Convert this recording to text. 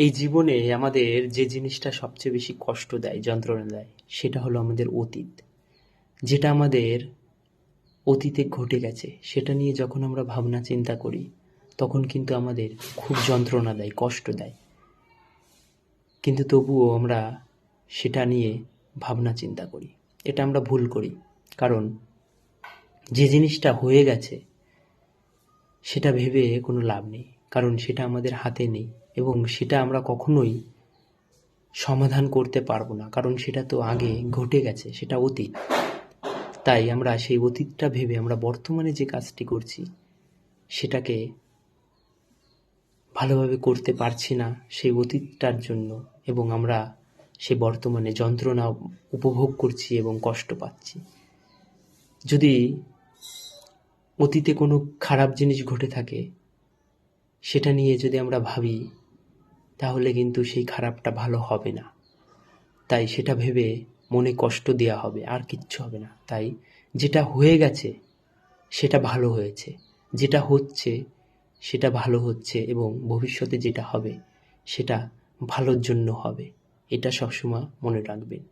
এই জীবনে আমাদের যে জিনিসটা সবচেয়ে বেশি কষ্ট দেয়, যন্ত্রণা দেয়, সেটা হলো আমাদের অতীত। যেটা আমাদের অতীতে ঘটে গেছে, সেটা নিয়ে যখন আমরা ভাবনা চিন্তা করি, তখন কিন্তু আমাদের খুব যন্ত্রণা দেয়, কষ্ট দেয়। কিন্তু তবুও আমরা সেটা নিয়ে ভাবনা চিন্তা করি। এটা আমরা ভুল করি। কারণ যে জিনিসটা হয়ে গেছে, সেটা ভেবে কোনো লাভ নেই। কারণ সেটা আমাদের হাতে নেই। এবং সেটা আমরা কখনোই সমাধান করতে পারব না, কারণ সেটা তো আগে ঘটে গেছে, সেটা অতীত। তাই আমরা সেই অতীতটা ভেবে আমরা বর্তমানে যে কাজটি করছি, সেটাকে ভালোভাবে করতে পারছি না সেই অতীতটার জন্য এবং আমরা সে বর্তমানে যন্ত্রণা উপভোগ করছি এবং কষ্ট পাচ্ছি। যদি অতীতে কোনো খারাপ জিনিস ঘটে থাকে, সেটা নিয়ে যদি আমরা ভাবি তাহলে কিন্তু সেই খারাপটা ভালো হবে না। তাই সেটা ভেবে মনে কষ্ট দেওয়া হবে, আর কিচ্ছু হবে না। তাই যেটা হয়ে গেছে, সেটা ভালো হয়েছে। যেটা হচ্ছে, সেটা ভালো হচ্ছে এবং ভবিষ্যতে যেটা হবে, সেটা ভালোর জন্য হবে। এটা সবসময় মনে রাখবেন।